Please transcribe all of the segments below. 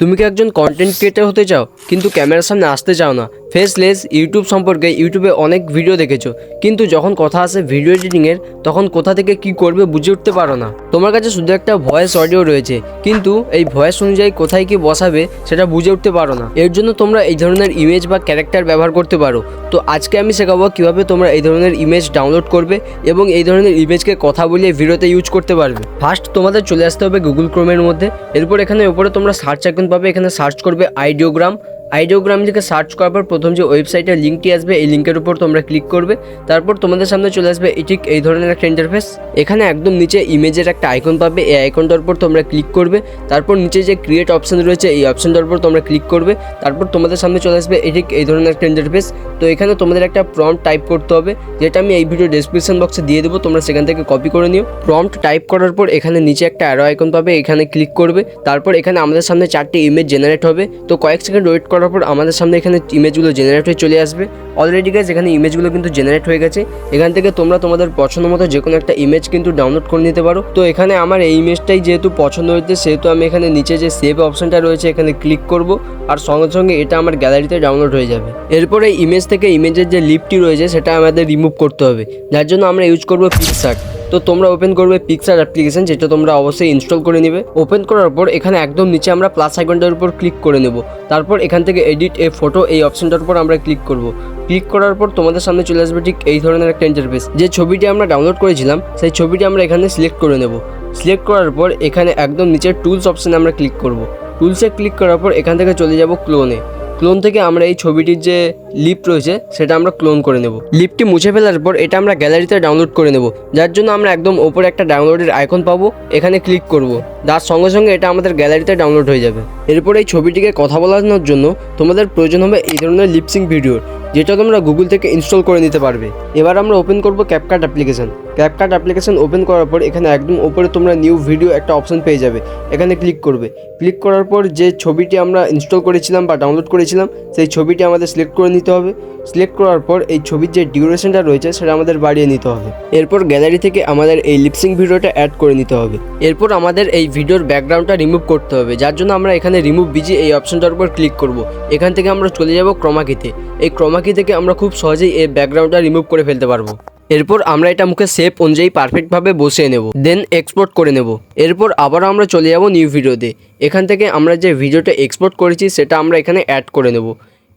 তুমি কি একজন কন্টেন্ট ক্রিয়েটার হতে চাও? কিন্তু ক্যামেরার সামনে আসতে চাও না। ফেসলেস ইউটিউব সম্পর্কে ইউটিউবে অনেক ভিডিও দেখেছ। কিন্তু যখন কথা আসে ভিডিও এডিটিংয়ের তখন কোথা থেকে কি করবে বুঝে উঠতে পারো না। তোমার কাছে শুধু একটা ভয়েস অডিও রয়েছে। কিন্তু এই ভয়েস অনুযায়ী কোথায় কি বসাবে, সেটা বুঝে উঠতে পারো না। এর জন্য তোমরা এই ধরনের ইমেজ বা ক্যারেক্টার ব্যবহার করতে পারো। তো আজকে আমি শেখাবো কীভাবে তোমরা এই ধরনের ইমেজ ডাউনলোড করবে এবং এই ধরনের ইমেজকে কথা বলিয়ে ভিডিওতে ইউজ করতে পারবে। ফার্স্ট তোমাদের চলে আসতে হবে গুগল ক্রোমের মধ্যে। এরপর এখানে উপরে তোমরা সার্চ আইকন পাবে এখানে সার্চ করবে আইডিওগ্রাম আইডিওগ্রাম থেকে সার্চ করার পর প্রথম যে ওয়েবসাইটের লিঙ্কটি আসবে, এই লিঙ্কের উপর তোমরা ক্লিক করবে। তারপর তোমাদের সামনে চলে আসবে ঠিক এই ধরনের একটা ইন্টারফেস এখানে একদম নিচে ইমেজের একটা আইকন পাবে, এই আইকনটার উপর তোমরা ক্লিক করবে। তারপর নিচে যে ক্রিয়েট অপশন রয়েছে, এই অপশনটার উপর তোমরা ক্লিক করবে। তারপর তোমাদের সামনে চলে আসবে ঠিক এই ধরনের একটা ইন্টারফেস তো এখানে তোমাদের একটা প্রম্পট টাইপ করতে হবে, যেটা আমি এই ভিডিও ডেসক্রিপশন বক্সে দিয়ে দেবো, তোমরা সেখান থেকে কপি করে নিও। প্রম্পট টাইপ করার পর এখানে নিচে একটা অ্যারো আইকন পাবে, এখানে ক্লিক করবে। তারপর এখানে আমাদের সামনে চারটি ইমেজ জেনারেট হবে। তো কয়েক সেকেন্ড ওয়েট করার পর আমাদের সামনে এখানে ইমেজগুলো জেনারেট হয়ে চলে আসবে। অলরেডি গাইজ এখানে ইমেজগুলো কিন্তু জেনারেট হয়ে গেছে। এখান থেকে তোমরা তোমাদের পছন্দ মতো যে কোনো একটা ইমেজ কিন্তু ডাউনলোড করে নিতে পারো। তো এখানে আমার এই ইমেজটাই যেহেতু পছন্দ হয়েছে, সেহেতু আমি এখানে নিচে যে সেভ অপশনটা রয়েছে, এখানে ক্লিক করব। আর সঙ্গে সঙ্গে এটা আমার গ্যালারিতে ডাউনলোড হয়ে যাবে। এরপর এই ইমেজ থেকে ইমেজের যে লিপটি রয়েছে, সেটা আমাদের রিমুভ করতে হবে। যার জন্য আমরা ইউজ করব পিকসার্ট তো তোমরা ওপেন করবে পিকচার অ্যাপ্লিকেশন যেটা তোমরা অবশ্যই ইনস্টল করে নেবে। ওপেন করার পর এখানে একদম নিচে আমরা প্লাস আইকনটার উপর ক্লিক করে নেব। তারপর এখান থেকে এডিট এ ফটো এই অপশনটার উপর আমরা ক্লিক করব। ক্লিক করার পর তোমাদের সামনে চলে আসবে ঠিক এই ধরনের একটা ইন্টারফেস যে ছবিটি আমরা ডাউনলোড করেছিলাম, সেই ছবিটি আমরা এখানে সিলেক্ট করে নেব। সিলেক্ট করার পর এখানে একদম নিচের টুলস অপশানে আমরা ক্লিক করব। টুলসে ক্লিক করার পর এখান থেকে চলে যাব ক্লোনে ক্লোন থেকে আমরা এই ছবিটির যে লিপ রয়েছে, সেটা আমরা ক্লোন করে নেব। লিপটি মুছে ফেলার পর এটা আমরা গ্যালারিতে ডাউনলোড করে নেব। যার জন্য আমরা একদম ওপরে একটা ডাউনলোডের আইকন পাবো, এখানে ক্লিক করব। তার সঙ্গে সঙ্গে এটা আমাদের গ্যালারিতে ডাউনলোড হয়ে যাবে। এরপর এই ছবিটিকে কথা বলানোর জন্য তোমাদের প্রয়োজন হবে এই ধরনের লিপসিং ভিডিওর যেটা তোমরা গুগল থেকে ইনস্টল করে নিতে পারবে। এবার আমরা ওপেন করব CapCut application CapCut application open করার পর এখানে একদম ওপরে তোমরা নিউ ভিডিও একটা অপশন পেয়ে যাবে। এখানে ক্লিক করবে। ক্লিক করার পর যে ছবিটি আমরা ইনস্টল করেছিলাম বা ডাউনলোড করেছিলাম, সেই ছবিটি আমাদের সিলেক্ট করে নিতে হবে। সিলেক্ট করার পর এই ছবির যে ডিউরেশনটা রয়েছে সেটা আমাদের বাড়িয়ে নিতে হবে। এরপর গ্যালারি থেকে আমাদের এই লিপসিং ভিডিওটা অ্যাড করে নিতে হবে। এরপর আমাদের এই ভিডিওর ব্যাকগ্রাউন্ডটা রিমুভ করতে হবে। যার জন্য আমরা এখানে রিমুভ বিজি এই অপশনটার উপর ক্লিক করব। এখান থেকে আমরা চলে যাব ক্রমাকিতে। এই ক্রমাকি থেকে আমরা খুব সহজেই এই ব্যাকগ্রাউন্ডটা রিমুভ করে ফেলতে পারব। এরপর আমরা এটা মুখে শেপ অনুযায়ী পারফেক্টভাবে বসিয়ে নেব। দেন এক্সপোর্ট করে নেব। এরপর আবারও আমরা চলে যাব নিউ ভিডিওতে এখান থেকে আমরা যে ভিডিওটা এক্সপোর্ট করেছি সেটা আমরা এখানে অ্যাড করে নেব।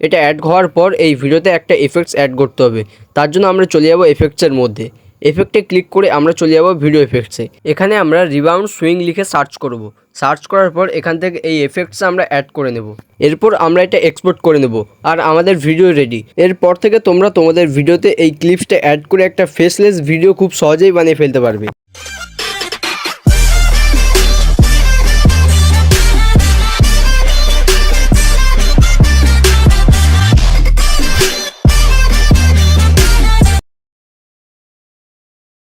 এটা অ্যাড হওয়ার পর এই ভিডিওতে একটা এফেক্টস অ্যাড করতে হবে। তার জন্য আমরা চলে যাব এফেক্টসের মধ্যে। এফেক্টে ক্লিক করে আমরা চলে যাব ভিডিও এফেক্টসে এখানে আমরা রিবাউন্ড সুইং লিখে সার্চ করব। সার্চ করার পর এখান থেকে এই এফেক্টস আমরা অ্যাড করে নেব। এরপর আমরা এটা এক্সপোর্ট করে নেব আর আমাদের ভিডিও রেডি এরপর থেকে তোমরা তোমাদের ভিডিওতে এই ক্লিপসটা অ্যাড করে একটা ফেসলেস ভিডিও খুব সহজেই বানিয়ে ফেলতে পারবে।